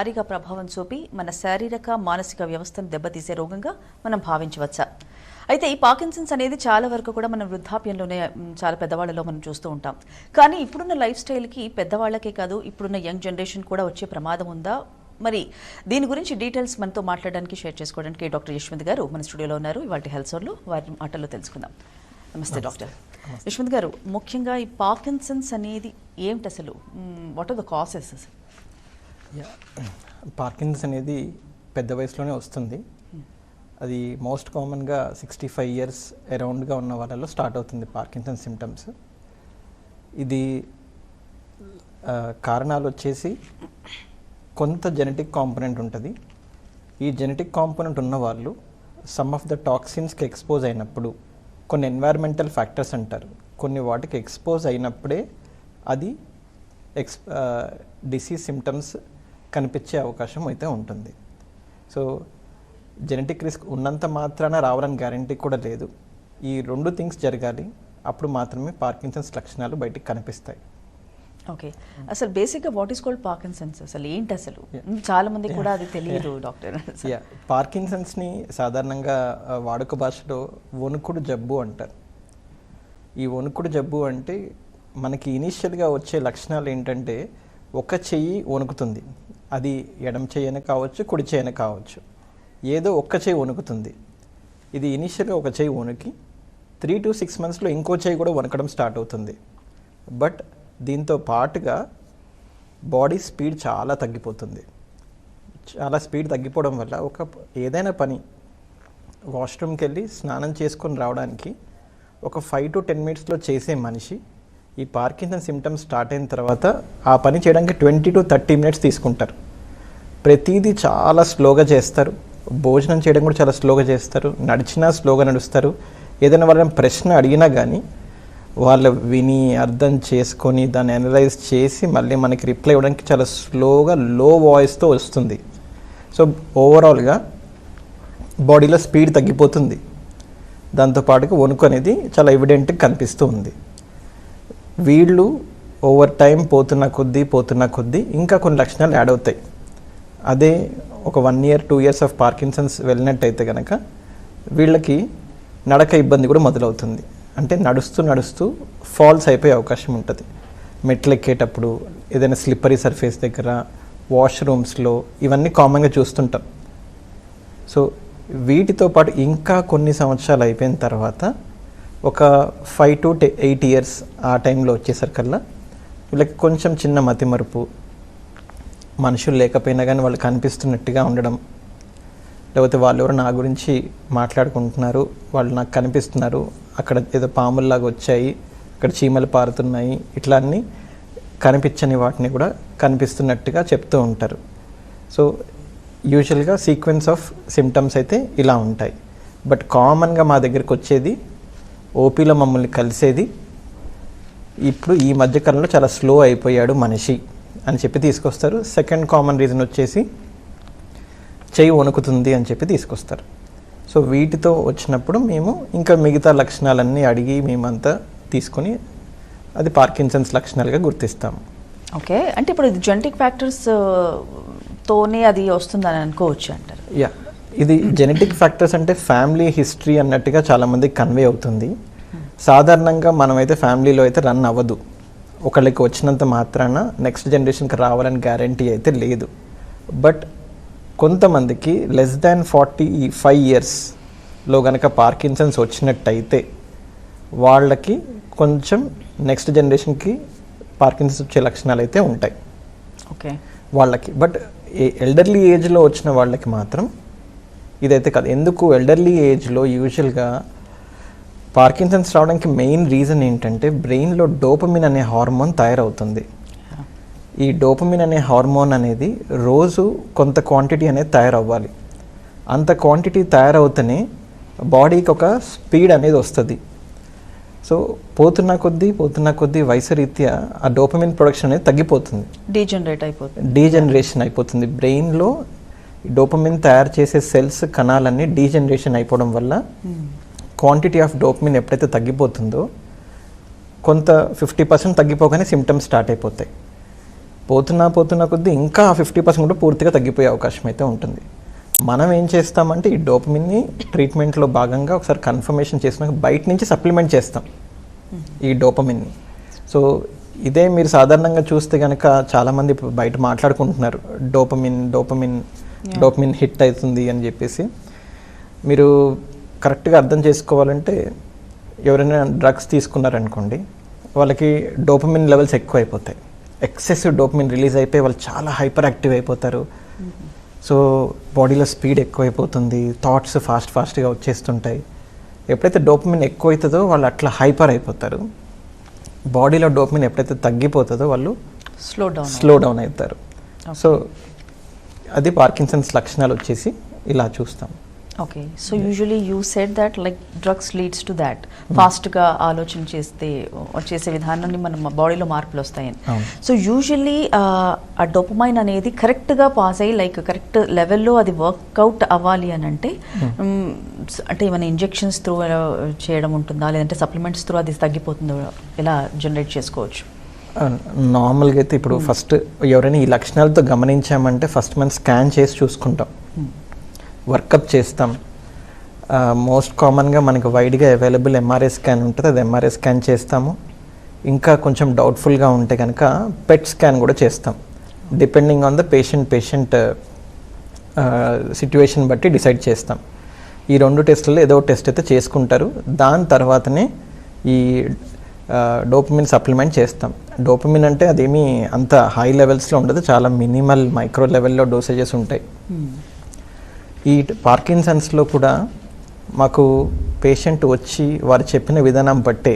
భారీగా ప్రభావం చూపి మన శారీరక మానసిక వ్యవస్థను దెబ్బతీసే రోగంగా మనం భావించవచ్చా? అయితే ఈ పాకిన్సన్స్ అనేది చాలా వరకు కూడా మనం వృద్ధాప్యంలోనే చాలా పెద్దవాళ్ళలో మనం చూస్తూ ఉంటాం. కానీ ఇప్పుడున్న లైఫ్ స్టైల్కి పెద్దవాళ్ళకే కాదు ఇప్పుడున్న యంగ్ జనరేషన్ కూడా వచ్చే ప్రమాదం ఉందా? మరి దీని గురించి డీటెయిల్స్ మనతో మాట్లాడడానికి షేర్ చేసుకోవడానికి డాక్టర్ యశ్వంత్ గారు మన స్టూడియోలో ఉన్నారు. ఇవాళ హెల్త్ సోర్లో వారి మాటల్లో తెలుసుకుందాం. నమస్తే డాక్టర్. యశ్వంత్ గారు ముఖ్యంగా ఈ పాకిన్సన్స్ అనేది ఏమిటి అసలు? వాట్ ఆర్ ద కాసెస్ అసలు? పార్కిన్స్ అనేది పెద్ద వయసులోనే వస్తుంది. అది మోస్ట్ కామన్గా సిక్స్టీ ఫైవ్ ఇయర్స్ అరౌండ్గా ఉన్న వాళ్ళలో స్టార్ట్ అవుతుంది పార్కిన్సన్ సిమ్టమ్స్ ఇది కారణాలు వచ్చేసి కొంత జెనెటిక్ కాంపోనెంట్ ఉంటుంది. ఈ జెనెటిక్ కాంపోనెంట్ ఉన్న వాళ్ళు సమ్ ఆఫ్ ద టాక్సిన్స్కి ఎక్స్పోజ్ అయినప్పుడు కొన్ని ఎన్వైర్మెంటల్ ఫ్యాక్టర్స్ అంటారు. కొన్ని వాటికి ఎక్స్పోజ్ అయినప్పుడే అది ఎక్స్ డిసీజ్ సిమ్టమ్స్ కనిపించే అవకాశం అయితే ఉంటుంది. సో జెనెటిక్ రిస్క్ ఉన్నంత మాత్రాన రావాలని గ్యారంటీ కూడా లేదు. ఈ రెండు థింగ్స్ జరగాలి. అప్పుడు మాత్రమే పార్కిన్సన్స్ లక్షణాలు బయటికి కనిపిస్తాయి. ఓకే. అసలు బేసిక్గా వాట్ ఈస్ కాల్డ్ పాకిన్సన్స్ అసలు ఏంటి అసలు? చాలా మందికి కూడా అది తెలియదు డాక్టర్ యా పార్కిన్సన్స్ని సాధారణంగా వాడుక భాషలో వణుకుడు జబ్బు అంటారు. ఈ వణుకుడు జబ్బు అంటే మనకి ఇనీషియల్గా వచ్చే లక్షణాలు ఏంటంటే ఒక చెయ్యి వణుకుతుంది. అది ఎడమ చేయన కావచ్చు కుడి చేయన కావచ్చు. ఏదో ఒక్క చేయి వణుకుతుంది. ఇది ఇనీషియల్గా ఒక చేయి వణుకి త్రీ టు సిక్స్ మంత్స్లో ఇంకో చేయి కూడా వణకడం స్టార్ట్ అవుతుంది. బట్ దీంతో పాటుగా బాడీ స్పీడ్ చాలా తగ్గిపోతుంది. చాలా స్పీడ్ తగ్గిపోవడం వల్ల ఒక ఏదైనా పని వాష్రూమ్కి వెళ్ళి స్నానం చేసుకొని రావడానికి ఒక ఫైవ్ టు టెన్ మినిట్స్లో చేసే మనిషి ఈ పార్కిన్సన్ సిమ్టమ్స్ స్టార్ట్ అయిన తర్వాత ఆ పని చేయడానికి ట్వంటీ టు థర్టీ మినిట్స్ తీసుకుంటారు. ప్రతిదీ చాలా స్లోగా చేస్తారు. భోజనం చేయడం కూడా చాలా స్లోగా చేస్తారు. నడిచినా స్లోగా నడుస్తారు. ఏదైనా వాళ్ళని ప్రశ్న అడిగినా కానీ వాళ్ళు విని అర్థం చేసుకొని దాన్ని అనలైజ్ చేసి మళ్ళీ మనకి రిప్లై ఇవ్వడానికి చాలా స్లోగా లో వాయిస్తో వస్తుంది. సో ఓవరాల్గా బాడీలో స్పీడ్ తగ్గిపోతుంది. దాంతోపాటుగా వణుకు అనేది చాలా ఎవిడెంట్గా కనిపిస్తూ ఉంది. వీళ్ళు ఓవర్ టైం పోతున్న కొద్దీ పోతున్న కొద్దీ ఇంకా కొన్ని లక్షణాలు యాడ్ అవుతాయి. అదే ఒక one year two years of Parkinson's వెళ్ళినట్టయితే కనుక వీళ్ళకి నడక ఇబ్బంది కూడా మొదలవుతుంది. అంటే నడుస్తూ నడుస్తూ ఫాల్స్ అయిపోయే అవకాశం ఉంటుంది. మెట్లు ఎక్కేటప్పుడు ఏదైనా స్లిప్పరీ సర్ఫేస్ దగ్గర వాష్రూమ్స్లో ఇవన్నీ కామన్గా చూస్తుంటాం. సో వీటితో పాటు ఇంకా కొన్ని సంవత్సరాలు అయిపోయిన తర్వాత ఒక ఫైవ్ టు ఎయిట్ ఇయర్స్ ఆ టైంలో వచ్చేసరికల్లా వీళ్ళకి కొంచెం చిన్న మతిమరుపు మనుషులు లేకపోయినా కానీ వాళ్ళు కనిపిస్తున్నట్టుగా ఉండడం లేకపోతే వాళ్ళు ఎవరు నా గురించి మాట్లాడుకుంటున్నారు వాళ్ళు నాకు కనిపిస్తున్నారు అక్కడ ఏదో పాముల్లాగా వచ్చాయి అక్కడ చీమలు పారుతున్నాయి ఇట్లా అన్నీ కనిపించని వాటిని కూడా కనిపిస్తున్నట్టుగా చెప్తూ ఉంటారు. సో యూజువల్గా సీక్వెన్స్ ఆఫ్ సిమ్టమ్స్ అయితే ఇలా ఉంటాయి. బట్ కామన్గా మా దగ్గరికి వచ్చేది ఓపీలో మమ్మల్ని కలిసేది. ఇప్పుడు ఈ మధ్యకాలంలో చాలా స్లో అయిపోయాడు మనిషి అని చెప్పి తీసుకొస్తారు. సెకండ్ కామన్ రీజన్ వచ్చేసి చెయ్యి వణుకుతుంది అని చెప్పి తీసుకొస్తారు. సో వీటితో వచ్చినప్పుడు మేము ఇంకా మిగతా లక్షణాలన్నీ అడిగి మేమంతా తీసుకొని అది పార్కిన్సన్స్ లక్షణాలుగా గుర్తిస్తాము ఓకే అంటే ఇప్పుడు ఇది జెనెటిక్ ఫ్యాక్టర్స్ తోనే అది వస్తుందని అనుకోవచ్చు అంటారు. యా ఇది జెనెటిక్ ఫ్యాక్టర్స్ అంటే ఫ్యామిలీ హిస్టరీ అన్నట్టుగా చాలామందికి కన్వే అవుతుంది. సాధారణంగా మనమైతే ఫ్యామిలీలో అయితే రన్ అవ్వదు. ఒకళ్ళకి వచ్చినంత మాత్రాన నెక్స్ట్ జనరేషన్కి రావాలని గ్యారంటీ అయితే లేదు. బట్ కొంతమందికి లెస్ దాన్ ఫార్టీ ఫైవ్ ఇయర్స్లో కనుక పార్కిన్సన్స్ వచ్చినట్టయితే వాళ్ళకి కొంచెం నెక్స్ట్ జనరేషన్కి పార్కిన్సన్స్ వచ్చే లక్షణాలు అయితే ఉంటాయి. ఓకే. వాళ్ళకి. బట్ ఎల్డర్లీ ఏజ్లో వచ్చిన వాళ్ళకి మాత్రం ఇదైతే కాదు. ఎందుకు ఎల్డర్లీ ఏజ్లో యూజువల్గా పార్కిన్సన్స్ రావడానికి మెయిన్ రీజన్ ఏంటంటే బ్రెయిన్లో డోపమిన్ అనే హార్మోన్ తయారవుతుంది. ఈ డోపమిన్ అనే హార్మోన్ అనేది రోజు కొంత క్వాంటిటీ అనేది తయారవ్వాలి. అంత క్వాంటిటీ తయారవుతూనే బాడీకి ఒక స్పీడ్ అనేది వస్తుంది. సో పోతున్న కొద్దీ పోతున్న కొద్దీ వయసు రీత్యా ఆ డోపమిన్ ప్రొడక్షన్ అనేది తగ్గిపోతుంది. డీజనరేట్ అయిపోతుంది. డీజనరేషన్ అయిపోతుంది. బ్రెయిన్లో డోపమిన్ తయారు చేసే సెల్స్ కణాలన్నీ డీజనరేషన్ అయిపోవడం వల్ల క్వాంటిటీ ఆఫ్ డోపమిన్ ఎప్పుడైతే తగ్గిపోతుందో కొంత ఫిఫ్టీ పర్సెంట్ తగ్గిపోగానే సిమ్టమ్స్ స్టార్ట్ అయిపోతాయి. పోతున్నా పోతున్నా కొద్దీ ఇంకా ఫిఫ్టీ పర్సెంట్ కూడా పూర్తిగా తగ్గిపోయే అవకాశం అయితే ఉంటుంది. మనం ఏం చేస్తామంటే ఈ డోపమిన్ని ట్రీట్మెంట్లో భాగంగా ఒకసారి కన్ఫర్మేషన్ చేసినాక బయట నుంచి సప్లిమెంట్ చేస్తాం ఈ డోపమిన్ని. సో ఇదే మీరు సాధారణంగా చూస్తే కనుక చాలామంది బయట మాట్లాడుకుంటున్నారు డోపమిన్ డోపమిన్ డోపమిన్ హిట్ అవుతుంది అని చెప్పేసి. మీరు కరెక్ట్గా అర్థం చేసుకోవాలంటే ఎవరైనా డ్రగ్స్ తీసుకున్నారనుకోండి వాళ్ళకి డోపమిన్ లెవెల్స్ ఎక్కువ అయిపోతాయి ఎక్సెసివ్ డోపమిన్ రిలీజ్ అయిపోయి వాళ్ళు చాలా హైపర్ యాక్టివ్ అయిపోతారు. సో బాడీలో స్పీడ్ ఎక్కువైపోతుంది థాట్స్ ఫాస్ట్ ఫాస్ట్గా వచ్చేస్తుంటాయి. ఎప్పుడైతే డోపమిన్ ఎక్కువ అవుతుందో వాళ్ళు అట్లా హైపర్ అయిపోతారు. బాడీలో డోపమిన్ ఎప్పుడైతే తగ్గిపోతుందో వాళ్ళు స్లో డౌన్ స్లో డౌన్ అవుతారు. సో అది పార్కిన్సన్స్ లక్షణాలు వచ్చేసి ఇలా చూస్తాం. Okay so usually you set that like drugs leads to that ఫాస్ట్గా ఆలోచన చేస్తే చేసే విధానాన్ని మన బాడీలో మార్పులు వస్తాయని. సో యూజువల్లీ ఆ డొపమైన్ అనేది కరెక్ట్గా పాస్ అయ్యి లైక్ కరెక్ట్ లెవెల్లో అది వర్కౌట్ అవ్వాలి అని అంటే స- అంటే ఏమైనా ఇంజెక్షన్స్ త్రూ చేయడం ఉంటుందా? లేదంటే సప్లిమెంట్స్ త్రూ అది తగ్గిపోతుందో ఎలా జనరేట్ చేసుకోవచ్చు? నార్మల్గా అయితే ఇప్పుడు ఫస్ట్ ఎవరైనా ఈ లక్షణాలతో గమనించామంటే ఫస్ట్ మనం స్కాన్ చేసి చూసుకుంటాం. వర్కప్ చేస్తాం. మోస్ట్ కామన్గా మనకి వైడ్గా అవైలబుల్ ఎంఆర్ఐ స్కాన్ ఉంటుంది. అది ఎంఆర్ఐ స్కాన్ చేస్తాము. ఇంకా కొంచెం డౌట్ఫుల్గా ఉంటే కనుక పెట్ స్కాన్ కూడా చేస్తాం. Depending on the patient patient situation బట్టి డిసైడ్ చేస్తాం. ఈ రెండు టెస్టుల్లో ఏదో టెస్ట్ అయితే చేసుకుంటారు. దాని తర్వాతనే ఈ డోపమిన్ సప్లిమెంట్ చేస్తాం. డోపమిన్ అంటే అదేమీ అంత హై లెవెల్స్లో ఉండదు చాలా మినిమల్ మైక్రో లెవెల్లో డోసేజెస్ ఉంటాయి. ఈ పార్కిన్సన్స్లో కూడా మాకు పేషెంట్ వచ్చి వారు చెప్పిన విధానం బట్టే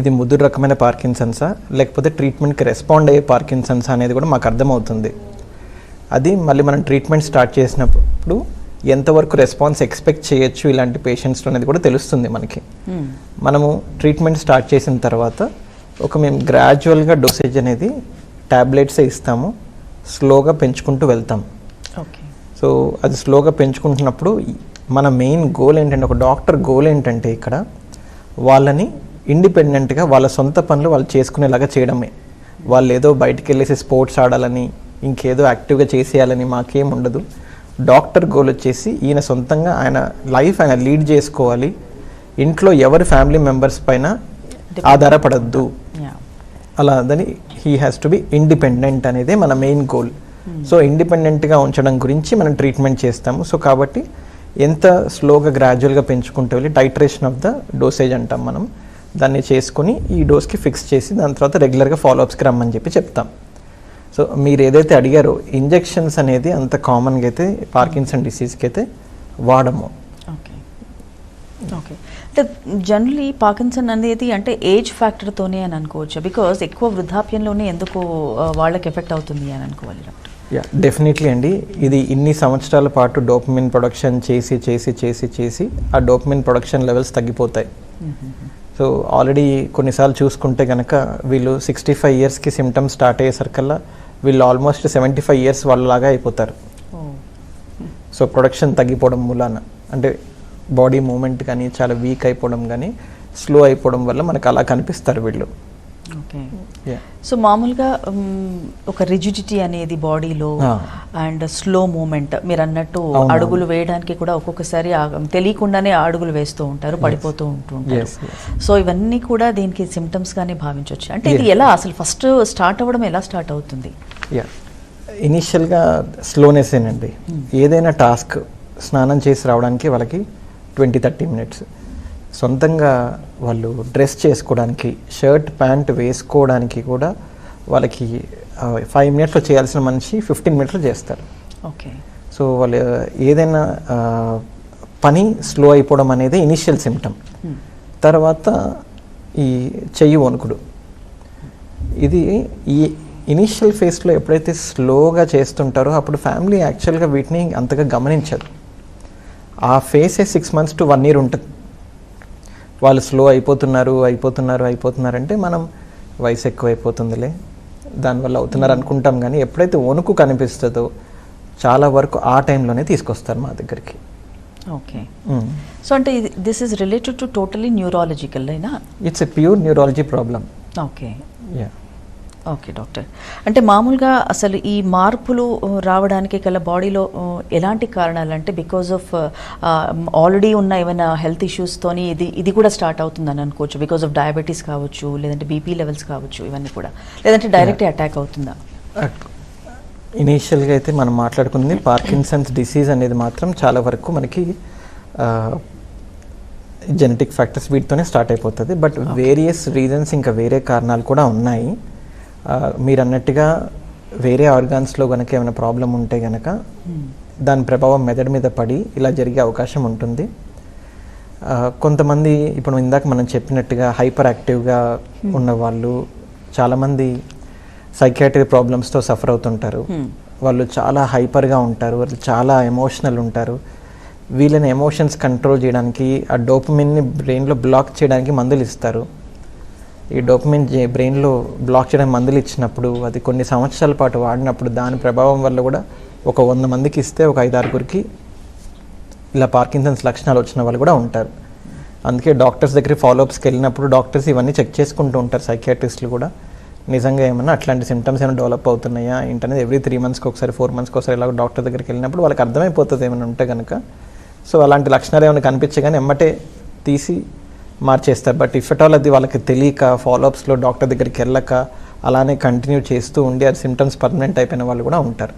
ఇది ముదురు రకమైన పార్కిన్సన్సా లేకపోతే ట్రీట్మెంట్కి రెస్పాండ్ అయ్యే పార్కిన్సన్స్ అనేది కూడా మాకు అర్థమవుతుంది. అది మళ్ళీ మనం ట్రీట్మెంట్ స్టార్ట్ చేసినప్పుడు ఎంతవరకు రెస్పాన్స్ ఎక్స్పెక్ట్ చేయొచ్చు ఇలాంటి పేషెంట్స్లో అనేది కూడా తెలుస్తుంది మనకి. మనము ట్రీట్మెంట్ స్టార్ట్ చేసిన తర్వాత ఒక మేము గ్రాడ్యువల్గా డోసేజ్ అనేది ట్యాబ్లెట్సే ఇస్తాము. స్లోగా పెంచుకుంటూ వెళ్తాం. ఓకే సో అది స్లోగా పెంచుకుంటున్నప్పుడు మన మెయిన్ గోల్ ఏంటంటే ఒక డాక్టర్ గోల్ ఏంటంటే ఇక్కడ వాళ్ళని ఇండిపెండెంట్గా వాళ్ళ సొంత పనులు వాళ్ళు చేసుకునేలాగా చేయడమే. వాళ్ళు ఏదో బయటికి వెళ్ళేసి స్పోర్ట్స్ ఆడాలని ఇంకేదో యాక్టివ్గా చేసేయాలని మాకేం ఉండదు. డాక్టర్ గోల్ వచ్చేసి ఈయన సొంతంగా ఆయన లైఫ్ ఆయన లీడ్ చేసుకోవాలి. ఇంట్లో ఎవరి ఫ్యామిలీ మెంబర్స్ పైన ఆధారపడద్దు. అలా అని he has to be independent అనేది మన మెయిన్ గోల్. సో ఇండిపెండెంట్గా ఉంచడం గురించి మనం ట్రీట్మెంట్ చేస్తాము. సో కాబట్టి ఎంత స్లోగా గ్రాడ్యువల్గా పెంచుకుంటూ వెళ్ళి టైట్రేషన్ ఆఫ్ ద డోసేజ్ అంటాం మనం. దాన్ని చేసుకొని ఈ డోస్కి ఫిక్స్ చేసి దాని తర్వాత రెగ్యులర్గా ఫాలోఅప్స్కి రమ్మని చెప్పి చెప్తాం. సో మీరు ఏదైతే అడిగారో ఇంజెక్షన్స్ అనేది అంత కామన్గా అయితే పార్కిన్సన్ డిసీజ్కి అయితే వాడము. ఓకే. ఓకే. అంటే జనరలీ పాకిన్సన్ అనేది అంటే ఏజ్ ఫ్యాక్టర్తోనే అని అనుకోవచ్చు? బికాస్ ఎక్కువ వృద్ధాప్యంలోనే ఎందుకు వాళ్ళకి ఎఫెక్ట్ అవుతుంది అని అనుకోవాలి డాక్టర్. యా డెఫినెట్లీ అండి. ఇది ఇన్ని సంవత్సరాల పాటు డోపమిన్ ప్రొడక్షన్ చేసి చేసి చేసి చేసి ఆ డోపమిన్ ప్రొడక్షన్ లెవెల్స్ తగ్గిపోతాయి. సో ఆల్రెడీ కొన్నిసార్లు చూసుకుంటే కనుక వీళ్ళు సిక్స్టీ ఫైవ్ ఇయర్స్కి సిమ్టమ్స్ స్టార్ట్ అయ్యేసరికల్లా వీళ్ళు ఆల్మోస్ట్ సెవెంటీ ఫైవ్ ఇయర్స్ వాళ్ళలాగా అయిపోతారు. సో ప్రొడక్షన్ తగ్గిపోవడం మూలాన అంటే బాడీ మూమెంట్ కానీ చాలా వీక్ అయిపోవడం కానీ స్లో అయిపోవడం వల్ల మనకు అలా కనిపిస్తారు వీళ్ళు. ఓకే. సో మామూలుగా ఒక రిజిడిటీ అనేది బాడీలో. అండ్ స్లో మూమెంట్ మీరు అన్నట్టు. అడుగులు వేయడానికి కూడా ఒక్కొక్కసారి తెలియకుండానే అడుగులు వేస్తూ ఉంటారు పడిపోతూ ఉంటూ ఉంటారు. Yes, yes. సో ఇవన్నీ కూడా దీనికి సిమ్టమ్స్ గానే భావించవచ్చు. అంటే ఇది. ఎలా అసలు ఫస్ట్ స్టార్ట్ అవ్వడం ఎలా స్టార్ట్ అవుతుంది? యా ఇనీషియల్గా స్లోనెస్సేనండి ఏదైనా టాస్క్ స్నానం చేసి రావడానికి వాళ్ళకి ట్వంటీ థర్టీ మినిట్స్ సొంతంగా వాళ్ళు డ్రెస్ చేసుకోవడానికి షర్ట్ ప్యాంట్ వేసుకోవడానికి కూడా వాళ్ళకి ఫైవ్ మినిట్స్లో చేయాల్సిన మనిషి ఫిఫ్టీన్ మినిట్స్లో చేస్తారు. ఓకే సో వాళ్ళు ఏదైనా పని స్లో అయిపోవడం అనేది ఇనిషియల్ సిమ్టమ్ తర్వాత ఈ చెయ్యి వణుకుడు. ఇది ఈ ఇనిషియల్ ఫేస్లో ఎప్పుడైతే స్లోగా చేస్తుంటారో అప్పుడు ఫ్యామిలీ యాక్చువల్గా వీటిని అంతగా గమనించదు. ఆ ఫేసే six months to one year ఉంటుంది. వాళ్ళు స్లో అయిపోతున్నారు అయిపోతున్నారు అయిపోతున్నారు అంటే మనం వయసు ఎక్కువ అయిపోతుందిలే దానివల్ల అవుతున్నారు అనుకుంటాం కానీ ఎప్పుడైతే వణుకు కనిపిస్తుందో చాలా వరకు ఆ టైంలోనే తీసుకొస్తారు మా దగ్గరికి. ఓకే. సో అంటే this is related to totally neurological అయినా it's a pure neurology problem okay yeah okay doctor. అంటే మామూలుగా అసలు ఈ మార్పులు రావడానికి గల బాడీలో ఎలాంటి కారణాలు అంటే బికాజ్ ఆఫ్ ఆల్రెడీ ఉన్న ఏమైనా హెల్త్ ఇష్యూస్తోని ఇది ఇది కూడా స్టార్ట్ అవుతుందని అనుకోవచ్చు. బికాజ్ ఆఫ్ డయాబెటీస్ కావచ్చు లేదంటే బీపీ లెవెల్స్ కావచ్చు ఇవన్నీ కూడా. లేదంటే డైరెక్ట్ అటాక్ అవుతుందా? ఇనీషియల్గా అయితే మనం మాట్లాడుకుంది పార్కిన్సన్స్ డిసీజ్ అనేది మాత్రం చాలా వరకు మనకి జెనెటిక్ ఫ్యాక్టర్స్ వీటితోనే స్టార్ట్ అయిపోతుంది. బట్ వేరియస్ రీజన్స్ ఇంకా వేరే కారణాలు కూడా ఉన్నాయి. మీరు అన్నట్టుగా వేరే ఆర్గాన్స్లో కనుక ఏమైనా ప్రాబ్లం ఉంటే కనుక దాని ప్రభావం మెదడు మీద పడి ఇలా జరిగే అవకాశం ఉంటుంది. కొంతమంది ఇప్పుడు ఇందాక మనం చెప్పినట్టుగా హైపర్ యాక్టివ్గా ఉన్న వాళ్ళు చాలామంది సైకాట్రీ ప్రాబ్లమ్స్తో సఫర్ అవుతుంటారు. వాళ్ళు చాలా హైపర్గా ఉంటారు వాళ్ళు చాలా ఎమోషనల్ ఉంటారు. వీళ్ళని ఎమోషన్స్ కంట్రోల్ చేయడానికి ఆ డోపమిన్ని బ్రెయిన్లో బ్లాక్ చేయడానికి మందులు ఇస్తారు. ఈ డోపమిన్ బ్రెయిన్లో బ్లాక్ చేయడానికి మందులు ఇచ్చినప్పుడు అది కొన్ని సంవత్సరాల పాటు వాడినప్పుడు దాని ప్రభావం వల్ల కూడా ఒక వంద మందికి ఇస్తే ఒక ఐదారుగురికి ఇలా పార్కిన్సన్స్ లక్షణాలు వచ్చిన వాళ్ళు కూడా ఉంటారు. అందుకే డాక్టర్స్ దగ్గర ఫాలోఅప్స్కి వెళ్ళినప్పుడు డాక్టర్స్ ఇవన్నీ చెక్ చేసుకుంటూ ఉంటారు సైకియాట్రిస్టులు కూడా. నిజంగా ఏమన్నా అట్లాంటి సిమ్టమ్స్ ఏమైనా డెవలప్ అవుతున్నాయా ఏంటనేది ఎవ్రీ త్రీ మంత్స్కి ఒకసారి ఫోర్ మంత్స్కి ఒకసారి ఇలా డాక్టర్ దగ్గరికి వెళ్ళినప్పుడు వాళ్ళకి అర్థమైపోతుంది ఏమైనా ఉంటే కనుక సో అలాంటి లక్షణాలు ఏమైనా కనిపించగానే ఎమ్మటే తీసి మార్చేస్తారు. బట్ ఇఫ్ ఎట్ ఆల్ అది వాళ్ళకి తెలియక ఫాలోఅప్స్లో డాక్టర్ దగ్గరికి వెళ్ళక అలానే కంటిన్యూ చేస్తూ ఉండి అది సిమ్టమ్స్ పర్మనెంట్ అయిపోయిన వాళ్ళు కూడా ఉంటారు.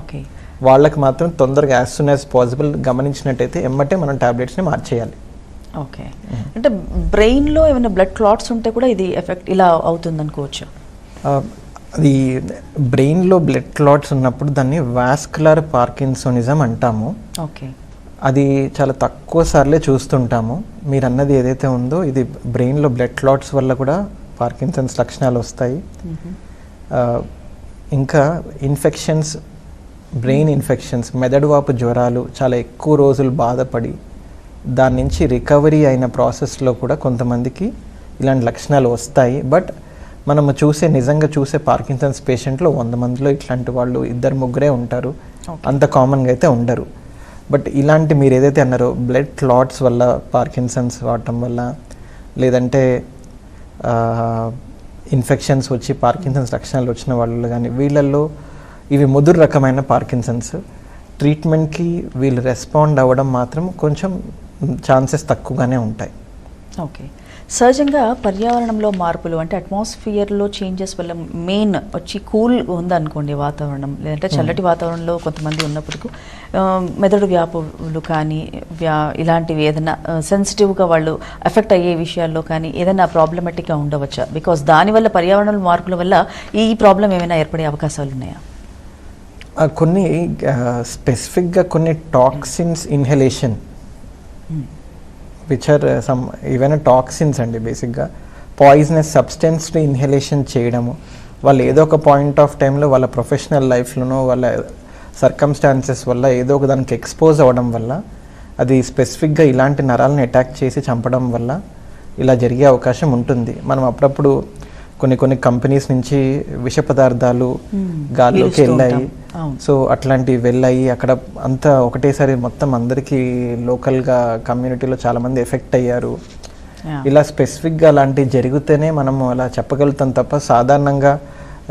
ఓకే వాళ్ళకి మాత్రం తొందరగా యాజ్ సూన్ యాజ్ పాసిబుల్ గమనించినట్టయితే ఎమ్మటే మనం టాబ్లెట్స్ని మార్చేయాలి. ఓకే అంటే బ్రెయిన్లో ఏమైనా బ్లడ్ క్లాట్స్ ఉంటే కూడా ఇది ఎఫెక్ట్ ఇలా అవుతుంది అనుకోవచ్చు. అది బ్రెయిన్లో బ్లడ్ క్లాట్స్ ఉన్నప్పుడు దాన్ని వాస్కులర్ పార్కిన్సోనిజం అంటాము. ఓకే అది చాలా తక్కువ సార్లే చూస్తుంటాము. మీరు అన్నది ఏదైతే ఉందో ఇది బ్రెయిన్లో బ్లడ్ క్లాట్స్ వల్ల కూడా పార్కిన్సన్స్ లక్షణాలు వస్తాయి. ఇంకా ఇన్ఫెక్షన్స్ బ్రెయిన్ ఇన్ఫెక్షన్స్ మెదడువాపు జ్వరాలు చాలా ఎక్కువ రోజులు బాధపడి దాని నుంచి రికవరీ అయిన ప్రాసెస్లో కూడా కొంతమందికి ఇలాంటి లక్షణాలు వస్తాయి. బట్ మనము చూసే నిజంగా చూసే పార్కిన్సన్స్ పేషెంట్లో వంద మందిలో ఇట్లాంటి వాళ్ళు ఇద్దరు ముగ్గురే ఉంటారు. అంత కామన్గా అయితే ఉండరు. బట్ ఇలాంటి మీరు ఏదైతే అన్నారో బ్లడ్ క్లాట్స్ వల్ల పార్కిన్సన్స్ వాడటం వల్ల లేదంటే ఇన్ఫెక్షన్స్ వచ్చి పార్కిన్సన్స్ లక్షణాలు వచ్చిన వాళ్ళు కానీ వీళ్ళల్లో ఇవి ముదురు రకమైన పార్కిన్సన్స్. ట్రీట్మెంట్కి వీళ్ళు రెస్పాండ్ అవ్వడం మాత్రం కొంచెం ఛాన్సెస్ తక్కువగానే ఉంటాయి. ఓకే. సహజంగా పర్యావరణంలో మార్పులు అంటే అట్మాస్ఫియర్లో చేంజెస్ వల్ల మెయిన్ వచ్చి కూల్ ఉందనుకోండి వాతావరణం లేదంటే చల్లటి వాతావరణంలో కొంతమంది ఉన్నప్పుడు ఆ, మెదడు వ్యాపులు కానీ వ్యా ఇలాంటివి ఏదైనా సెన్సిటివ్గా వాళ్ళు ఎఫెక్ట్ అయ్యే విషయాల్లో కానీ ఏదైనా ప్రాబ్లమెటిక్గా ఉండవచ్చా? బికాస్ దానివల్ల పర్యావరణ మార్పుల వల్ల ఈ ప్రాబ్లం ఏమైనా ఏర్పడే అవకాశాలు ఉన్నాయా? కొన్ని స్పెసిఫిక్గా కొన్ని toxins inhalation which are some ఏవైనా టాక్సిన్స్ అండి బేసిక్గా పాయిజనస్ సబ్స్టెన్స్ని ఇన్హలేషన్ చేయడము. వాళ్ళు ఏదో ఒక పాయింట్ ఆఫ్ టైంలో వాళ్ళ ప్రొఫెషనల్ లైఫ్లోనో వాళ్ళ సర్కమ్స్టాన్సెస్ వల్ల ఏదో ఒక దానికి ఎక్స్పోజ్ అవ్వడం వల్ల అది స్పెసిఫిక్గా ఇలాంటి నరాలను అటాక్ చేసి చంపడం వల్ల ఇలా జరిగే అవకాశం ఉంటుంది. మనం అప్పుడప్పుడు కొన్ని కొన్ని కంపెనీస్ నుంచి విష పదార్థాలు గాల్లోకి పీలుస్తూ వెళ్ళాయి. సో అట్లాంటివి వెళ్ళాయి. అక్కడ అంతా ఒకటేసారి మొత్తం అందరికీ లోకల్గా కమ్యూనిటీలో చాలామంది ఎఫెక్ట్ అయ్యారు. ఇలా స్పెసిఫిక్గా అలాంటివి జరిగితేనే మనము అలా చెప్పగలుగుతాం తప్ప సాధారణంగా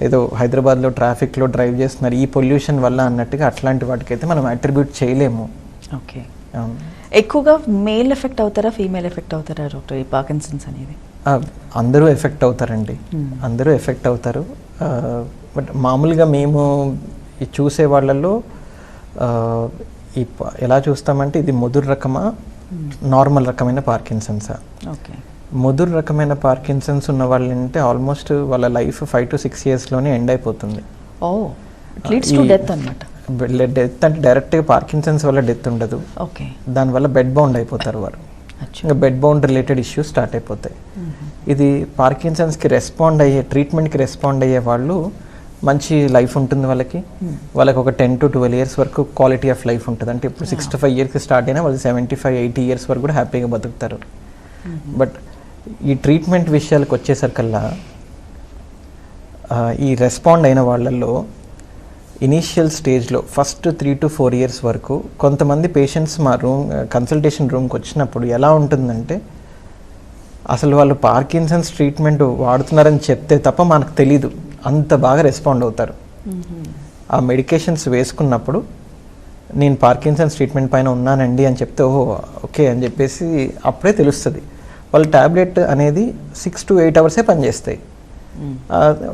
ఏదో హైదరాబాద్లో ట్రాఫిక్లో డ్రైవ్ చేస్తున్నారు ఈ పొల్యూషన్ వల్ల అన్నట్టుగా అట్లాంటి వాటికైతే మనం అట్రిబ్యూట్ చేయలేము. ఓకే. ఎక్కువగా మేల్ ఎఫెక్ట్ అవుతారా ఫీమేల్ ఎఫెక్ట్ అవుతారా డాక్టర్ ఈ పార్కిన్సన్స్ అనేది? అందరూ ఎఫెక్ట్ అవుతారండి. Hmm. అందరూ ఎఫెక్ట్ అవుతారు. బట్ మామూలుగా మేము చూసే వాళ్ళల్లో ఈ ఎలా చూస్తామంటే ఇది ముదురు రకమా నార్మల్ రకమైన పార్కిన్సన్సా. ఓకే. ముదురు రకమైన పార్కిన్సన్స్ ఉన్న వాళ్ళు అంటే ఆల్మోస్ట్ వాళ్ళ లైఫ్ ఫైవ్ టు సిక్స్ ఇయర్స్లోనే ఎండ్ అయిపోతుంది. ఓ డెత్ అనమాట డెత్ అంటే డైరెక్ట్గా పార్కిన్సన్స్ వల్ల డెత్ ఉండదు. ఓకే. దానివల్ల బెడ్ బౌండ్ అయిపోతారు వారు ఇంకా bed bound related issues start అయిపోతాయి. ఇది పార్కిన్సన్స్కి రెస్పాండ్ అయ్యే ట్రీట్మెంట్కి రెస్పాండ్ అయ్యే వాళ్ళు మంచి లైఫ్ ఉంటుంది వాళ్ళకి. వాళ్ళకి ఒక టెన్ టు ట్వెల్వ్ ఇయర్స్ వరకు క్వాలిటీ ఆఫ్ లైఫ్ ఉంటుంది. అంటే ఇప్పుడు సిక్స్టీ ఫైవ్ ఇయర్స్కి స్టార్ట్ అయినా వాళ్ళు సెవెంటీ ఫైవ్ ఎయిటీ ఇయర్స్ వరకు కూడా హ్యాపీగా బతుకుతారు. బట్ ఈ ట్రీట్మెంట్ విషయాలకు వచ్చేసరికల్లా ఈ రెస్పాండ్ అయిన వాళ్ళల్లో ఇనీషియల్ స్టేజ్లో first three to four years వరకు కొంతమంది పేషెంట్స్ మా రూమ్ కన్సల్టేషన్ రూమ్కి వచ్చినప్పుడు ఎలా ఉంటుందంటే అసలు వాళ్ళు పార్కిన్సన్స్ ట్రీట్మెంట్ వాడుతున్నారని చెప్తే తప్ప మనకు తెలీదు. అంత బాగా రెస్పాండ్ అవుతారు. ఆ మెడికేషన్స్ వేసుకున్నప్పుడు నేను పార్కిన్సన్స్ ట్రీట్మెంట్ పైన ఉన్నానండి అని చెప్తే ఓహో ఓకే అని చెప్పేసి అప్పుడే తెలుస్తుంది. వాళ్ళ ట్యాబ్లెట్ అనేది సిక్స్ టు ఎయిట్ అవర్సే పనిచేస్తాయి.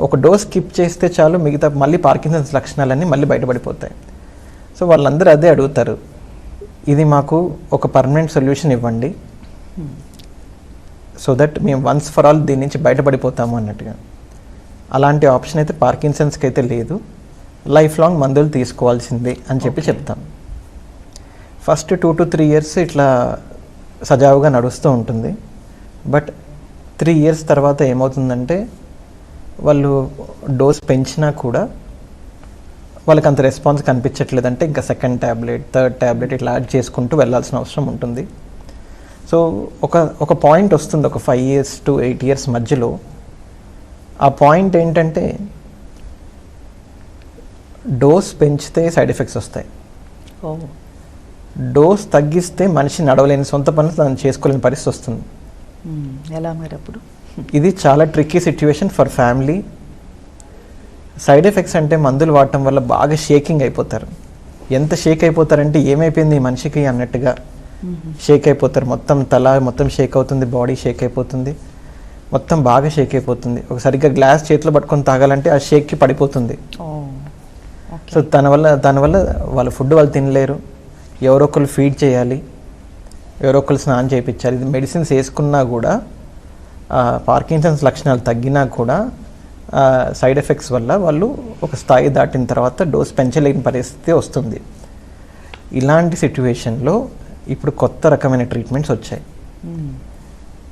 ఒక డోస్ స్కిప్ చేస్తే చాలు మిగతా మళ్ళీ పార్కిన్సన్స్ లక్షణాలన్నీ మళ్ళీ బయటపడిపోతాయి. సో వాళ్ళందరూ అదే అడుగుతారు. ఇది మాకు ఒక పర్మనెంట్ సొల్యూషన్ ఇవ్వండి. సో దట్ మేము వన్స్ ఫర్ ఆల్ దీని నుంచి బయటపడిపోతాము అన్నట్టుగా. అలాంటి ఆప్షన్ అయితే పార్కిన్సన్స్కి అయితే లేదు. లైఫ్ లాంగ్ మందులు తీసుకోవాల్సిందే అని చెప్పి చెప్తాం. First two to three years ఇట్లా సజావుగా నడుస్తూ ఉంటుంది. బట్ త్రీ ఇయర్స్ తర్వాత ఏమవుతుందంటే వాళ్ళు డోస్ పెంచినా కూడా వాళ్ళకి అంత రెస్పాన్స్ కనిపించట్లేదంటే ఇంకా సెకండ్ ట్యాబ్లెట్ థర్డ్ ట్యాబ్లెట్ ఇట్లా యాడ్ చేసుకుంటూ వెళ్ళాల్సిన అవసరం ఉంటుంది. సో ఒక ఒక పాయింట్ వస్తుంది ఒక five years to eight years మధ్యలో. ఆ పాయింట్ ఏంటంటే డోస్ పెంచితే సైడ్ ఎఫెక్ట్స్ వస్తాయి. డోస్ తగ్గిస్తే మనిషి నడవలేని సొంత పనులు తను చేసుకోలేని పరిస్థితి వస్తుంది. ఎలా మరి అప్పుడు? ఇది చాలా tricky situation for family side effects అంటే మందులు వాడటం వల్ల బాగా షేకింగ్ అయిపోతారు. ఎంత షేక్ అయిపోతారంటే ఏమైపోయింది ఈ మనిషికి అన్నట్టుగా. షేక్ అయిపోతారు. మొత్తం తల మొత్తం షేక్ అవుతుంది బాడీ షేక్ అయిపోతుంది. మొత్తం బాగా షేక్ అయిపోతుంది. ఒక సరిగ్గా గ్లాస్ చేతిలో పట్టుకొని తాగాలంటే ఆ షేక్కి పడిపోతుంది. సో తన వల్ల దానివల్ల వాళ్ళ ఫుడ్ వాళ్ళు తినలేరు. ఎవరో ఒకరు ఫీడ్ చేయాలి. ఎవరో ఒకరు స్నానం చేయించాలి. ఇది మెడిసిన్స్ వేసుకున్నా కూడా పార్కిన్సన్స్ లక్షణాలు తగ్గినా కూడా సైడ్ ఎఫెక్ట్స్ వల్ల వాళ్ళు ఒక స్థాయి దాటిన తర్వాత డోస్ పెంచలేని పరిస్థితి వస్తుంది. ఇలాంటి సిట్యువేషన్లో ఇప్పుడు కొత్త రకమైన ట్రీట్మెంట్స్ వచ్చాయి. మ్మ్.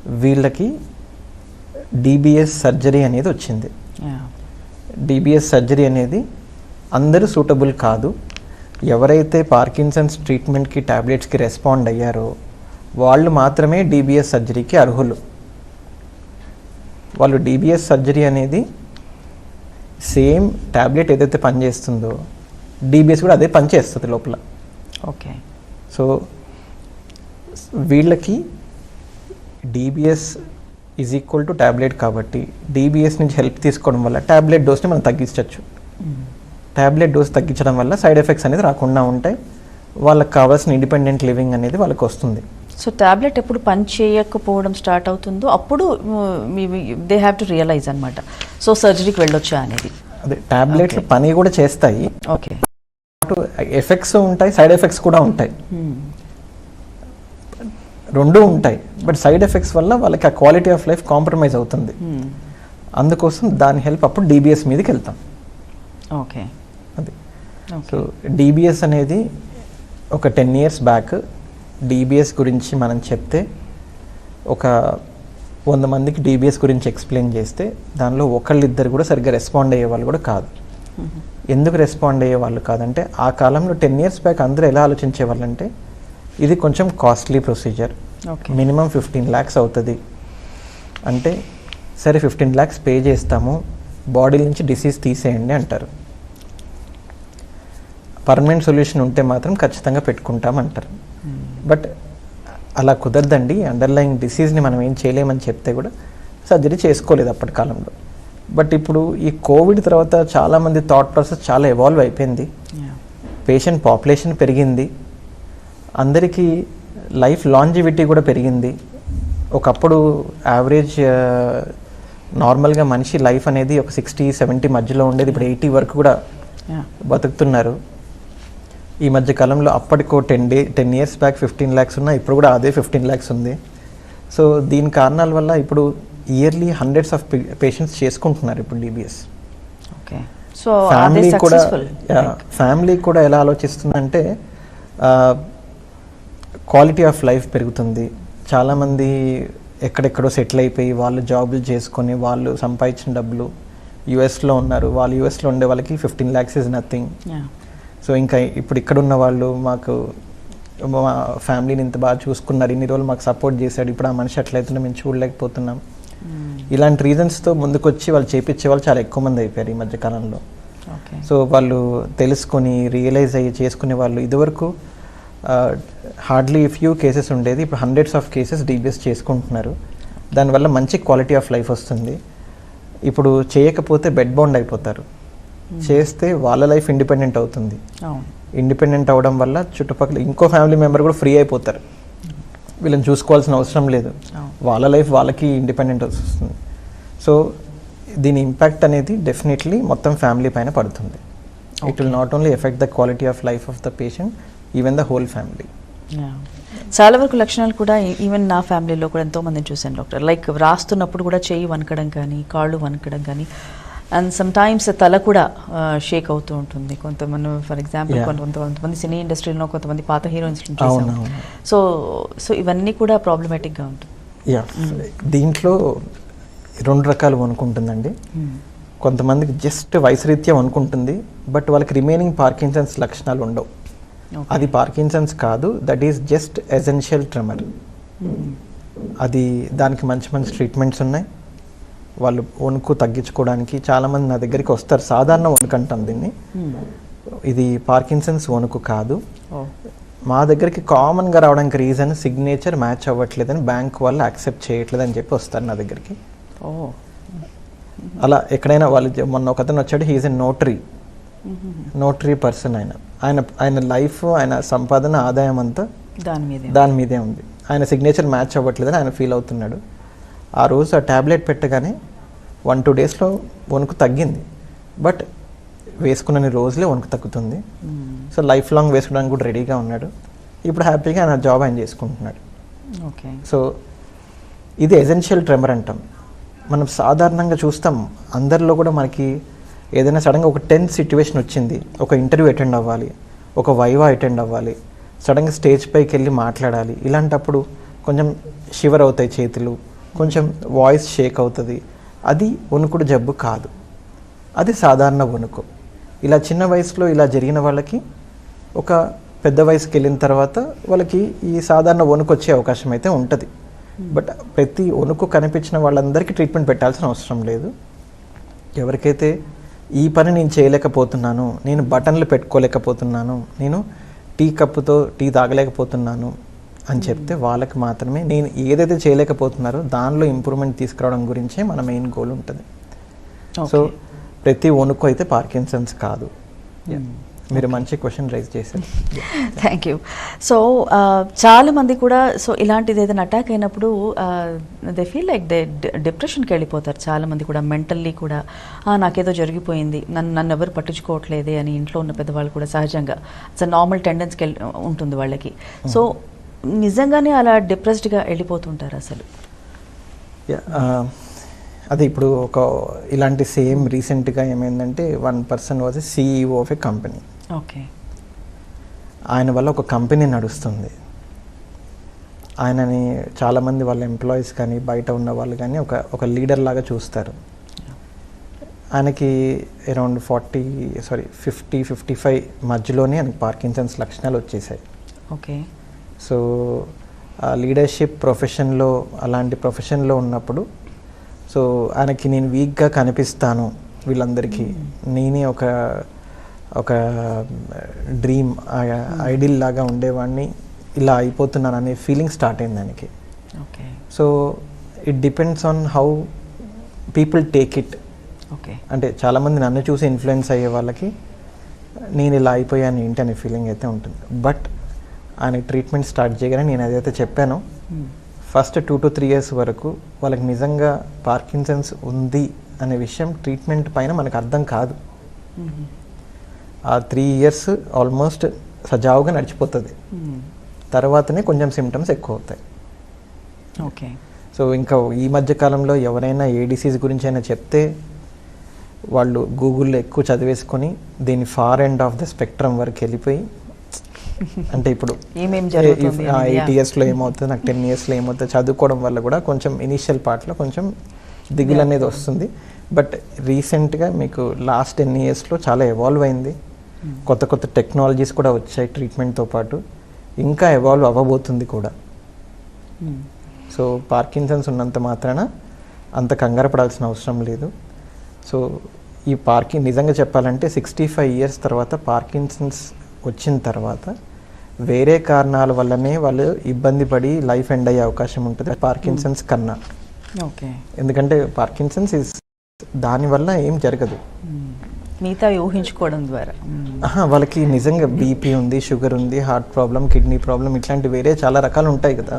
వీళ్ళకి డిబిఎస్ సర్జరీ అనేది వచ్చింది. డిబిఎస్ సర్జరీ అనేది అందరూ సూటబుల్ కాదు. ఎవరైతే పార్కిన్సన్స్ ట్రీట్మెంట్కి ట్యాబ్లెట్స్కి రెస్పాండ్ అయ్యారో వాళ్ళు మాత్రమే డిబిఎస్ సర్జరీకి అర్హులు. వాళ్ళు డిబిఎస్ సర్జరీ అనేది సేమ్ ట్యాబ్లెట్ ఏదైతే పనిచేస్తుందో డిబిఎస్ కూడా అదే పనిచేస్తుంది లోపల. ఓకే సో వీళ్ళకి DBS is equal to tablet కాబట్టి డిబిఎస్ నుంచి హెల్ప్ తీసుకోవడం వల్ల ట్యాబ్లెట్ డోస్ని మనం తగ్గించవచ్చు. ట్యాబ్లెట్ డోస్ తగ్గించడం వల్ల సైడ్ ఎఫెక్ట్స్ అనేది రాకుండా ఉంటాయి. వాళ్ళకి కావాల్సిన ఇండిపెండెంట్ లివింగ్ అనేది వాళ్ళకి వస్తుంది. సో టాబ్లెట్ ఎప్పుడు పని చేయకపోవడం స్టార్ట్ అవుతుందో అప్పుడు దే హ్యావ్ టు రియలైజ్ అనమాట సో సర్జరీకి వెళ్ళొచ్చా అనేది. అదే ట్యాబ్లెట్లు. పని కూడా చేస్తాయి. ఓకే ఎఫెక్ట్స్ ఉంటాయి సైడ్ ఎఫెక్ట్స్ కూడా ఉంటాయి. రెండు ఉంటాయి. బట్ సైడ్ ఎఫెక్ట్స్ వల్ల వాళ్ళకి ఆ క్వాలిటీ ఆఫ్ లైఫ్ కాంప్రమైజ్ అవుతుంది. అందుకోసం దాని హెల్ప్ అప్పుడు డిబిఎస్ మీదకి వెళ్తాం. ఓకే అది. సో డిబిఎస్ అనేది ఒక టెన్ ఇయర్స్ బ్యాక్ డిబిఎస్ గురించి మనం చెప్తే ఒక వంద మందికి డిబిఎస్ గురించి ఎక్స్ప్లెయిన్ చేస్తే దానిలో ఒకళ్ళిద్దరు కూడా సరిగ్గా రెస్పాండ్ అయ్యే వాళ్ళు కూడా కాదు. ఎందుకు రెస్పాండ్ అయ్యే వాళ్ళు కాదంటే ఆ కాలంలో టెన్ ఇయర్స్ బ్యాక్ అందరూ ఎలా ఆలోచించే వాళ్ళంటే ఇది కొంచెం costly procedure. Minimum fifteen lakhs అవుతుంది. అంటే సరే ఫిఫ్టీన్ ల్యాక్స్ పే చేస్తాము బాడీ నుంచి డిసీజ్ తీసేయండి అంటారు. పర్మనెంట్ సొల్యూషన్ ఉంటే మాత్రం ఖచ్చితంగా పెట్టుకుంటాం అంటారు. బట్ అలా కుదరదండి. అండర్లైన్ డిసీజ్ని మనం ఏం చేయలేమని చెప్తే కూడా సర్జరీ చేసుకోలేదు అప్పటి కాలంలో. బట్ ఇప్పుడు ఈ కోవిడ్ తర్వాత చాలామంది థాట్ ప్రాసెస్ చాలా ఎవాల్వ్ అయిపోయింది. పేషెంట్ పాపులేషన్ పెరిగింది. అందరికీ లైఫ్ లాంజివిటీ కూడా పెరిగింది. ఒకప్పుడు యావరేజ్ నార్మల్గా మనిషి లైఫ్ అనేది ఒక సిక్స్టీ సెవెంటీ మధ్యలో ఉండేది. ఇప్పుడు ఎయిటీ వరకు కూడా బతుకుతున్నారు. ఈ మధ్య కాలంలో అప్పటికో ten day ten years back fifteen lakhs ఉన్నా ఇప్పుడు కూడా అదే ఫిఫ్టీన్ ల్యాక్స్ ఉంది. సో దీని కారణాల వల్ల ఇప్పుడు ఇయర్లీ హండ్రెడ్స్ ఆఫ్ పేషెంట్స్ చేసుకుంటున్నారు ఇప్పుడు డిబిఎస్ ఓకే. సో ఫ్యామిలీ కూడా ఫ్యామిలీ కూడా ఎలా ఆలోచిస్తుందంటే క్వాలిటీ ఆఫ్ లైఫ్ పెరుగుతుంది. చాలామంది ఎక్కడెక్కడో సెటిల్ అయిపోయి వాళ్ళు జాబులు చేసుకొని వాళ్ళు సంపాదించిన డబ్బులు యుఎస్లో ఉన్నారు. వాళ్ళు యుఎస్లో ఉండే వాళ్ళకి fifteen lakhs is nothing so ఇంకా ఇప్పుడు ఇక్కడ ఉన్న వాళ్ళు మాకు మా ఫ్యామిలీని ఇంత బాగా చూసుకున్నారు ఇన్ని రోజులు మాకు సపోర్ట్ చేశాడు ఇప్పుడు ఆ మనిషి అట్లయితుంటే మేము చూడలేకపోతున్నాం. ఇలాంటి రీజన్స్తో ముందుకొచ్చి వాళ్ళు చేపించే వాళ్ళు చాలా ఎక్కువ మంది అయిపోయారు ఈ మధ్య కాలంలో. ఓకే సో వాళ్ళు తెలుసుకొని రియలైజ్ అయ్యి చేసుకునే వాళ్ళు ఇదివరకు హార్డ్లీ ఫ్యూ కేసెస్ ఉండేది. ఇప్పుడు హండ్రెడ్స్ ఆఫ్ కేసెస్ డీబీఎస్ చేసుకుంటున్నారు. దానివల్ల మంచి క్వాలిటీ ఆఫ్ లైఫ్ వస్తుంది. ఇప్పుడు చేయకపోతే బెడ్ బౌండ్ అయిపోతారు. చేస్తే వాళ్ళ లైఫ్ ఇండిపెండెంట్ అవుతుంది. ఇండిపెండెంట్ అవడం వల్ల చుట్టుపక్కల ఇంకో ఫ్యామిలీ మెంబర్ కూడా ఫ్రీ అయిపోతారు. వీళ్ళని చూసుకోవాల్సిన అవసరం లేదు. వాళ్ళ లైఫ్ వాళ్ళకి ఇండిపెండెంట్ వస్తుంది సో దీని ఇంపాక్ట్ అనేది డెఫినెట్లీ మొత్తం ఫ్యామిలీ పైన పడుతుంది. It will not only effect the quality of life of the patient even the whole family. చాలా వరకు లక్షణాలు కూడా ఈవెన్ నా ఫ్యామిలీలో కూడా ఎంతో మందిని చూశాను డాక్టర్. లైక్ రాస్తున్నప్పుడు కూడా చేయి వనకడం కానీ కాళ్ళు వనకడం కానీ అండ్ సమ్ టైమ్స్ తల కూడా షేక్ అవుతూ ఉంటుంది. కొంతమంది ఫర్ ఎగ్జాంపుల్ కొంతమంది సినీ ఇండస్ట్రీలో కొంతమంది పాత హీరోయిన్స్. సో సో ఇవన్నీ కూడా ప్రాబ్లమేటిక్గా ఉంటుంది. యా దీంట్లో రెండు రకాలు వణుకుంటుందండి కొంతమందికి జస్ట్ వయసు రీత్యా వణుకుంటుంది బట్ వాళ్ళకి రిమైనింగ్ పార్కిన్సన్స్ లక్షణాలు ఉండవు. అది పార్కిన్సన్స్ కాదు that is just essential tremor అది దానికి మంచి మంచి ట్రీట్మెంట్స్ ఉన్నాయి. వాళ్ళు వణుకు తగ్గించుకోవడానికి చాలామంది నా దగ్గరికి వస్తారు. సాధారణ వణుకు అంటాం దీన్ని. ఇది పార్కిన్సన్స్ వణుకు కాదు. మా దగ్గరికి కామన్గా రావడానికి రీజన్ సిగ్నేచర్ మ్యాచ్ అవ్వట్లేదని బ్యాంక్ వాళ్ళు యాక్సెప్ట్ చేయట్లేదని చెప్పి వస్తారు నా దగ్గరికి. అలా ఎక్కడైనా వాళ్ళు మొన్న ఒక అతను వచ్చాడు. He's a notary. Notary person ఆయన. ఆయన ఆయన లైఫ్ ఆయన సంపాదన ఆదాయం అంతా దాని మీదే దాని మీదే ఉంది. ఆయన సిగ్నేచర్ మ్యాచ్ అవ్వట్లేదని ఆయన ఫీల్ అవుతున్నాడు. ఆ రోజు ఆ ట్యాబ్లెట్ పెట్టగానే వన్ టూ డేస్లో వణుకు తగ్గింది. బట్ వేసుకున్న రోజులే వణుకు తగ్గుతుంది. సో లైఫ్ లాంగ్ వేసుకోవడానికి కూడా రెడీగా ఉన్నాడు. ఇప్పుడు హ్యాపీగా ఆయన జాబ్ ఆయన చేసుకుంటున్నాడు. ఓకే. సో ఇది ఎసెన్షియల్ ట్రెమర్ అంటాం. మనం సాధారణంగా చూస్తాం అందరిలో కూడా మనకి ఏదైనా సడన్గా ఒక టెన్త్ సిచ్యువేషన్ వచ్చింది. ఒక ఇంటర్వ్యూ అటెండ్ అవ్వాలి ఒక వైవా అటెండ్ అవ్వాలి సడన్గా స్టేజ్ పైకి వెళ్ళి మాట్లాడాలి. ఇలాంటప్పుడు కొంచెం షివర్ అవుతాయి చేతులు కొంచెం వాయిస్ షేక్ అవుతుంది. అది వణుకుడు జబ్బు కాదు. అది సాధారణ వణుకు. ఇలా చిన్న వయసులో ఇలా జరిగిన వాళ్ళకి ఒక పెద్ద వయసుకి వెళ్ళిన తర్వాత వాళ్ళకి ఈ సాధారణ వణుకు వచ్చే అవకాశం అయితే ఉంటుంది. బట్ ప్రతి వణుకు కనిపించిన వాళ్ళందరికీ ట్రీట్మెంట్ పెట్టాల్సిన అవసరం లేదు. ఎవరికైతే ఈ పని నేను చేయలేకపోతున్నాను నేను బటన్లు పెట్టుకోలేకపోతున్నాను నేను టీ కప్పుతో టీ తాగలేకపోతున్నాను అని చెప్తే వాళ్ళకి మాత్రమే నేను ఏదైతే చేయలేకపోతున్నారో దానిలో ఇంప్రూవ్మెంట్ తీసుకురావడం గురించే మన మెయిన్ గోల్ ఉంటుంది. సో ప్రతి వణుకు అయితే పార్కిన్సన్స్ కాదు. Yeah. మీరు మంచి క్వశ్చన్ రైజ్ చేశారు. థ్యాంక్ యూ సో చాలా మంది కూడా సో ఇలాంటిది ఏదైనా అటాక్ అయినప్పుడు దే ఫీల్ లైక్ దే డిప్రెషన్కి వెళ్ళిపోతారు. చాలా మంది కూడా మెంటల్లీ కూడా "ఆ, నాకేదో జరిగిపోయింది. నన్ను నన్ను ఎవరు పట్టించుకోవట్లేదే అని ఇంట్లో ఉన్న పెద్దవాళ్ళు కూడా సహజంగా ఇట్స్ నార్మల్ టెండెన్స్కి వెళ్ళి ఉంటుంది వాళ్ళకి. సో నిజంగానే అలా డిప్రెస్డ్గా వెళ్ళిపోతుంటారు అసలు. Uh, అదే ఇప్పుడు ఒక ఇలాంటి సేమ్ రీసెంట్గా ఏమైందంటే one person was CEO of a company okay. ఆయన వల్ల ఒక కంపెనీ నడుస్తుంది. ఆయనని చాలామంది వాళ్ళ ఎంప్లాయీస్ కానీ బయట ఉన్న వాళ్ళు కానీ ఒక ఒక లీడర్ లాగా చూస్తారు. ఆయనకి around forty sorry fifty fifty five మధ్యలోనే ఆయనకి పార్కిన్సన్స్ లక్షణాలు వచ్చేసాయి. ఓకే. సో ఆ లీడర్షిప్ ప్రొఫెషన్లో అలాంటి ప్రొఫెషన్లో ఉన్నప్పుడు సో ఆయనకి నేను వీక్గా కనిపిస్తాను వీళ్ళందరికీ. నేనే ఒక ఒక డ్రీమ్ ఐడిల్ లాగా ఉండేవాడిని ఇలా అయిపోతున్నాను అనే ఫీలింగ్ స్టార్ట్ అయింది దానికి okay. So it depends on how people take it. Okay. అంటే చాలామంది నన్ను చూసి ఇన్ఫ్లుయెన్స్ అయ్యే వాళ్ళకి నేను ఇలా అయిపోయాను ఏంటి అనే ఫీలింగ్ అయితే ఉంటుంది. బట్ ఆయన ట్రీట్మెంట్ స్టార్ట్ చేయగానే నేను అదైతే చెప్పానో. First two to three years వరకు వాళ్ళకి నిజంగా పార్కిన్సన్స్ ఉంది అనే విషయం ట్రీట్మెంట్ పైన మనకు అర్థం కాదు. ఆ త్రీ ఇయర్స్ ఆల్మోస్ట్ సజావుగా నడిచిపోతుంది. తర్వాతనే కొంచెం సిమ్టమ్స్ ఎక్కువ అవుతాయి. ఓకే. సో ఇంకా ఈ మధ్య కాలంలో ఎవరైనా ఏ డిసీజ్ గురించి అయినా చెప్తే వాళ్ళు గూగుల్లో ఎక్కువ చదివేసుకొని దీని far end of the spectrum వరకు వెళ్ళిపోయి అంటే ఇప్పుడు ఎయిట్. ఇయర్స్లో ఏమవుతుంది నాకు టెన్ ఇయర్స్లో ఏమవుతుంది చదువుకోవడం వల్ల కూడా కొంచెం ఇనీషియల్ పార్ట్లో కొంచెం దిగులు అనేది వస్తుంది. బట్ రీసెంట్గా మీకు లాస్ట్ టెన్ ఇయర్స్లో చాలా ఎవాల్వ్ అయింది. కొత్త కొత్త టెక్నాలజీస్ కూడా వచ్చాయి ట్రీట్మెంట్తో పాటు. ఇంకా ఎవాల్వ్ అవ్వబోతుంది కూడా. సో పార్కిన్సన్స్ ఉన్నంత మాత్రాన అంత కంగారు పడాల్సిన అవసరం లేదు. సో ఈ పార్కింగ్ నిజంగా చెప్పాలంటే సిక్స్టీ ఫైవ్ ఇయర్స్ తర్వాత పార్కిన్సన్స్ వచ్చిన తర్వాత వేరే కారణాల వల్లనే వాళ్ళు ఇబ్బంది పడి లైఫ్ ఎండ్ అయ్యే అవకాశం ఉంటుంది. పార్కిన్సన్స్ కన్నా. ఓకే. ఎందుకంటే పార్కిన్సన్స్ ఇస్ దానివల్ల ఏం జరగదు. మిగతా ఊహించుకోవడం ద్వారా. వాళ్ళకి నిజంగా బీపీ ఉంది షుగర్ ఉంది హార్ట్ ప్రాబ్లం కిడ్నీ ప్రాబ్లం ఇట్లాంటి వేరే చాలా రకాలు ఉంటాయి కదా.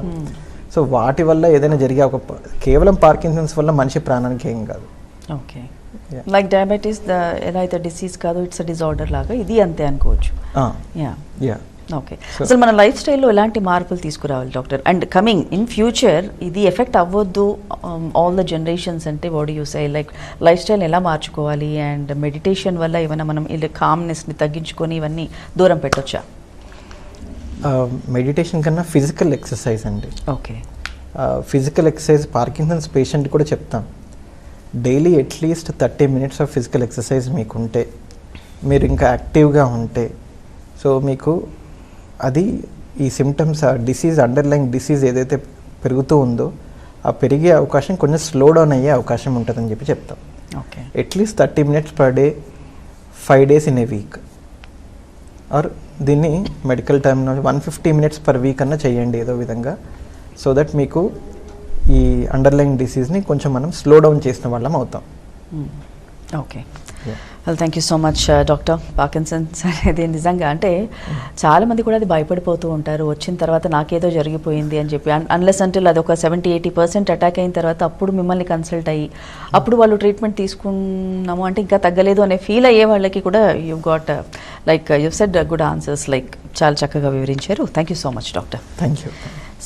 సో వాటి వల్ల ఏదైనా జరిగే ఒక కేవలం పార్కిన్సన్స్ వల్ల మనిషి ప్రాణానికి ఏం కాదు. ఓకే. లైక్ డయాబెటీస్ ద ఎలా అయితే డిసీజ్ కాదు ఇట్స్ డిజార్డర్ లాగా ఇది అంతే అనుకోవచ్చు. యా యా ఓకే అసలు మన లైఫ్ స్టైల్లో ఎలాంటి మార్పులు తీసుకురావాలి doctor and coming in future ఇది ఎఫెక్ట్ అవ్వద్దు ఆల్ ద జనరేషన్స్ అంటే బాడీ యూస్ అయ్యి లైక్ లైఫ్ స్టైల్ ఎలా మార్చుకోవాలి? అండ్ మెడిటేషన్ వల్ల ఏమైనా మనం ఇలా కామ్నెస్ని తగ్గించుకొని ఇవన్నీ దూరం పెట్టొచ్చా? మెడిటేషన్ కన్నా ఫిజికల్ ఎక్సర్సైజ్ అండి. Okay physical exercise Parkinson's patient కూడా చెప్తాం. Daily at least thirty minutes of physical exercise మీకు ఉంటే మీరు ఇంకా యాక్టివ్గా ఉంటే సో మీకు అది ఈ సిమ్టమ్స్ ఆ డిసీజ్ అండర్లైన్ డిసీజ్ ఏదైతే పెరుగుతూ ఉందో ఆ పెరిగే అవకాశం కొంచెం స్లో డౌన్ అయ్యే అవకాశం ఉంటుందని చెప్పి చెప్తాం. Okay. At least thirty minutes per day five days in a week or దీన్ని medical terminology one fifty minutes per week అన్న చేయండి ఏదో విధంగా. సో దట్ మీకు ఈ అండర్లైన్ డిసీజ్ని కొంచెం మనం స్లో డౌన్ చేసిన వాళ్ళం అవుతాం. Okay. Well thank you so much doctor Parkinson's అనేది నిజంగా అంటే చాలామంది కూడా అది భయపడిపోతూ ఉంటారు. వచ్చిన తర్వాత నాకేదో జరిగిపోయింది అని చెప్పి. అన్లెస్ అంటే అది ఒక సెవెంటీ ఎయిటీ పర్సెంట్ అటాక్ అయిన తర్వాత అప్పుడు మిమ్మల్ని కన్సల్ట్ అయ్యి అప్పుడు వాళ్ళు ట్రీట్మెంట్ తీసుకున్నాము అంటే ఇంకా తగ్గలేదు అనే ఫీల్ అయ్యే వాళ్ళకి కూడా you got like you said good answers like చాలా చక్కగా వివరించారు. Thank you so much doctor thank you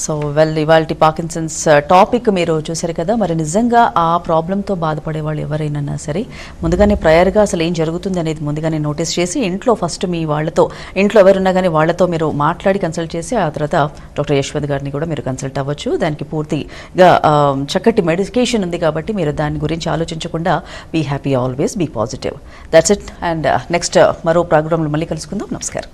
so well ఇవాళ పాకిన్సన్స్ టాపిక్ మీరు చూసారు కదా మరి నిజంగా ఆ ప్రాబ్లంతో బాధపడే వాళ్ళు ఎవరైనా సరే ముందుగానే ప్రయర్గా అసలు ఏం జరుగుతుంది అనేది ముందుగానే నోటీస్ చేసి ఇంట్లో ఫస్ట్ మీ వాళ్ళతో ఇంట్లో ఎవరున్నా కానీ వాళ్ళతో మీరు మాట్లాడి కన్సల్ట్ చేసి ఆ తర్వాత డాక్టర్ యశ్వత్ గారిని కూడా మీరు కన్సల్ట్ అవ్వచ్చు. దానికి పూర్తిగా చక్కటి మెడికేషన్ ఉంది కాబట్టి మీరు దాని గురించి ఆలోచించకుండా be happy always be positive that's it and next మరో ప్రోగ్రాంలో మళ్ళీ కలుసుకుందాం. నమస్కారం.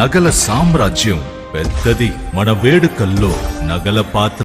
నగల సామ్రాజ్యం పెద్దది. మన వేడుకల్లో నగల పాత్ర